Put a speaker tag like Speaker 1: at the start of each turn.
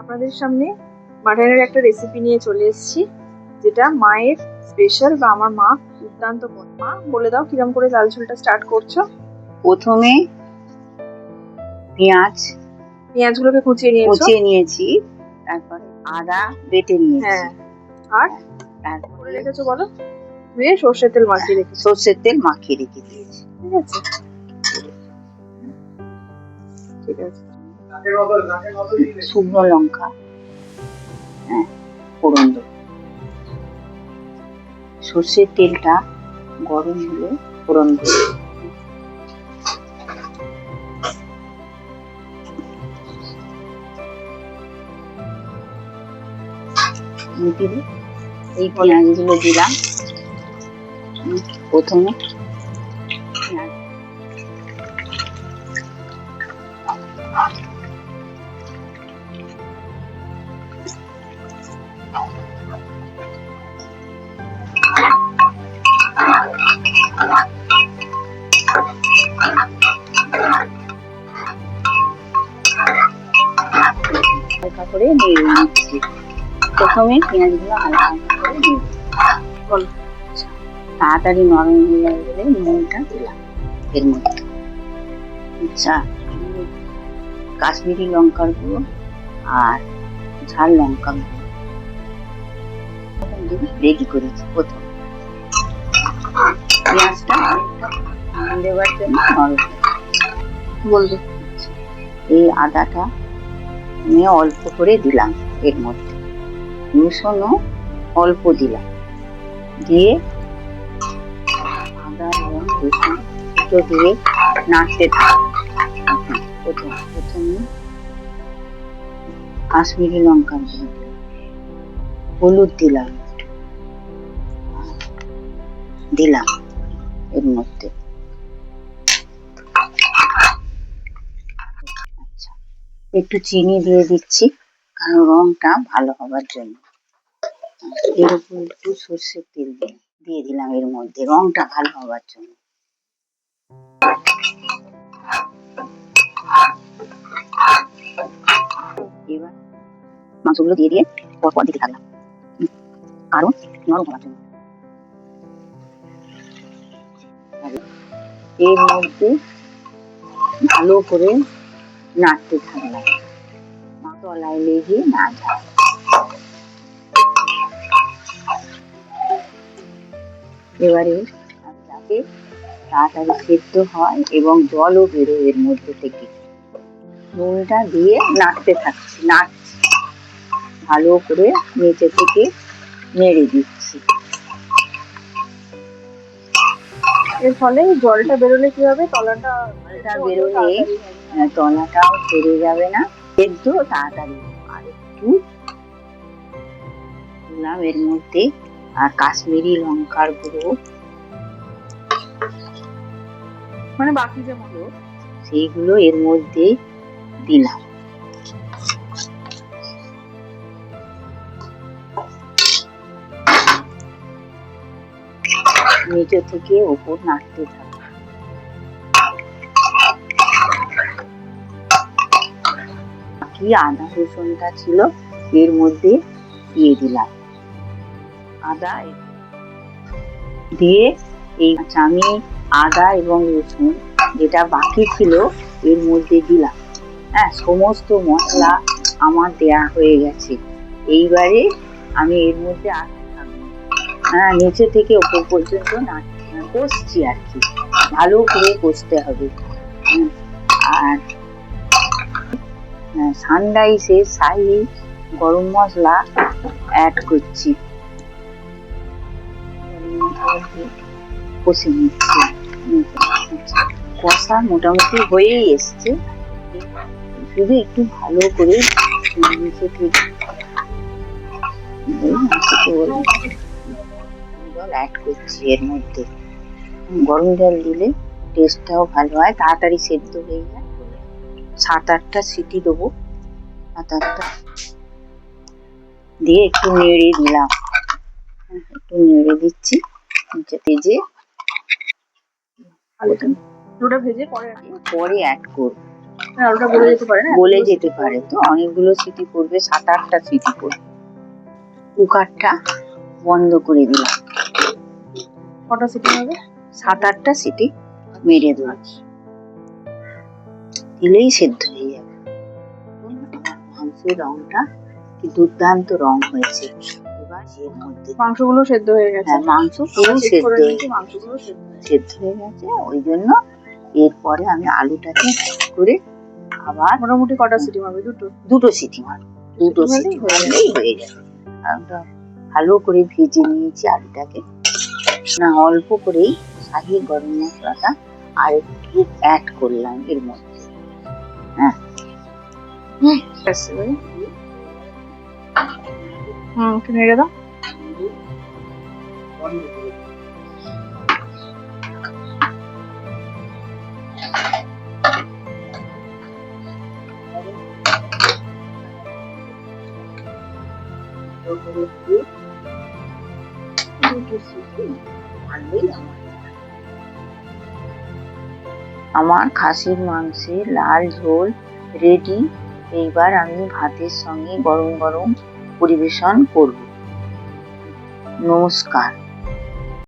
Speaker 1: আপনাদের সামনে মাটনের একটা রেসিপি নিয়ে চলে এসেছি যেটা মায়ের স্পেশাল বা আমার মা দুর্দান্ত। মা বলে দাও কিরম করে লাল ঝোলটা স্টার্ট করছ?
Speaker 2: প্রথমে পেঁয়াজ
Speaker 1: পেঁয়াজগুলোকে কুচিয়ে নিয়েছো?
Speaker 2: কুচিয়ে নিয়েছি তারপরে আদা বেটে নিয়েছি।
Speaker 1: হ্যাঁ আর? করে
Speaker 2: তারপরে
Speaker 1: রেখেছো বলো? ধুয়ে সর্ষের তেল মাখিয়ে রেখেছো।
Speaker 2: সর্ষের তেল মাখিয়ে রেখে দিয়েছি।
Speaker 1: ঠিক আছে। ঠিক আছে।
Speaker 2: শুকনো লঙ্কা। হ্যাঁ ফোড়ন সর্ষের তেলটা গরম হলে ফোড়ন দেবো। এই পেঁয়াজগুলো দিলাম। প্রথমে হালকা করে নেড়ে নিচ্ছি। প্রথমে পেঁয়াজগুলো হালকা হালকা করে দিয়ে তাড়াতাড়ি নরম হয়ে যাবে বলে নুনটা। দিলাম এর মধ্যে। আচ্ছা কাশ্মীরি লঙ্কার গুঁড়ো আর ঝাল লঙ্কা গুঁড়ো। রেডি করেছি প্রথম। পেঁয়াজটা দেওয়ার জন্য নরম।
Speaker 1: বলবে।
Speaker 2: এই আদাটা আমি অল্প করে দিলাম এর মধ্যে। রসুনও অল্প দিলাম। দিয়ে আদা, রসুন, দুটো দিয়ে নাড়তে প্রথম, প্রথমে কাশ্মীরি লঙ্কার গুঁড়ো দিলাম। হলুদ দিলাম। দিলাম এর মধ্যে। একটু চিনি দিয়ে দিচ্ছি, কারণ রংটা ভালো হবার জন্য। এর উপর একটু সর্ষের তেল দিয়ে দিলাম এর মধ্যে, রংটা ভালো হবার জন্য। এবার মাংসগুলো দিয়ে দিয়ে পর পর দিতে থাকলাম। কারণ নরম হওয়ার জন্য। এর মধ্যে ভালো করে নাড়তে থাকলাম তলায় লেগে না যায়। এবারে যাতে তাড়াতাড়ি সেদ্ধ হয় এবং জলও বেরোয় এর মধ্যে থেকে। নুনটা দিয়ে নাড়তে থাকছি, নাড়ছি। ভালো করে নিচে থেকে নেড়ে দিচ্ছি।
Speaker 1: এর ফলে জলটা বেরোলে কি হবে? তলাটা
Speaker 2: বেরোলে তলাটাও ছেড়ে যাবে না। সেদ্ধ তাড়াতাড়ি আর একটু দিলাম এর মধ্যে আর কাশ্মীরি লঙ্কার গুঁড়ো।
Speaker 1: মানে বাকি যে মতো
Speaker 2: সেইগুলো এর মধ্যে দিলাম। নিচে থেকে ওপর নাড়তে থাকব বাকি আদা রসুনটা ছিল এর মধ্যে দিয়ে দিলাম। আদা দিয়ে এই আচ্ছা, আমি আদা এবং রসুন যেটা বাকি ছিল এর মধ্যে দিলাম। হ্যাঁ সমস্ত মশলা আমার দেয়া হয়ে গেছে। এইবারে আমি এর মধ্যে নিচে থেকে ওপর পর্যন্ত কষছি আর কি। ভালো করে কষতে হবে। আর সানরাইসে সাই গরম মশলা অ্যাড করছি। কষে নিচ্ছি। কষা মোটামুটি হয়েই এসছে। শুধু একটু ভালো করে নিচে থেকে জল অ্যাড করছি এর মধ্যে। গরম জল দিলে টেস্টটাও ভালো হয় তাড়াতাড়ি সেদ্ধ হয়ে যায়। সাত আটটা সিটি দেবো। সাত আটটা। দিয়ে একটু নেড়ে দিলাম। একটু নেড়ে দিচ্ছি। নিচেতে যে
Speaker 1: আলুটা ভেজে পরে
Speaker 2: পরে অ্যাড করব।
Speaker 1: হ্যাঁ, আলুটা গলে যেতে পারে না?
Speaker 2: গলে যেতে পারে তো। অনেকগুলো সিটি পড়বে সাত আটটা সিটি পড়বে। কুকারটা বন্ধ করে দিলাম।
Speaker 1: কটা সিটি হবে?
Speaker 2: সাত আটটা সিটি মেরে দেবো দিলেই সেদ্ধ হয়ে যাবে। মাংসের রংটা কি দুর্দান্ত রং হয়েছে। এবার এর মধ্যে
Speaker 1: মাংসগুলো সেদ্ধ হয়ে গেছে।
Speaker 2: হ্যাঁ মাংস পুরো সেদ্ধ হয়ে
Speaker 1: নিয়েছি মাংসগুলো সেদ্ধ হয়ে গেছে।
Speaker 2: গেছে। ওই জন্য এরপরে আমি আলুটাকে করে আবার
Speaker 1: মোটামুটি কটা সিটি মারবে দুটো?
Speaker 2: দুটো সিটি মারব দুটো
Speaker 1: সিটি মারলেই হয়ে
Speaker 2: যাবে। আলুটা ভালো করে ভেজে নিয়েছি আলুটাকে। অল্প করেই শাহি গরম মশলাটা আর একটু অ্যাড করলাম এর মধ্যে।
Speaker 1: নেড়ে দাও।
Speaker 2: দুটো সিটি আমার। আমার খাসির মাংসে লাল ঝোল রেডি এইবার আমি ভাতের সঙ্গে গরম গরম পরিবেশন করব। নমস্কার।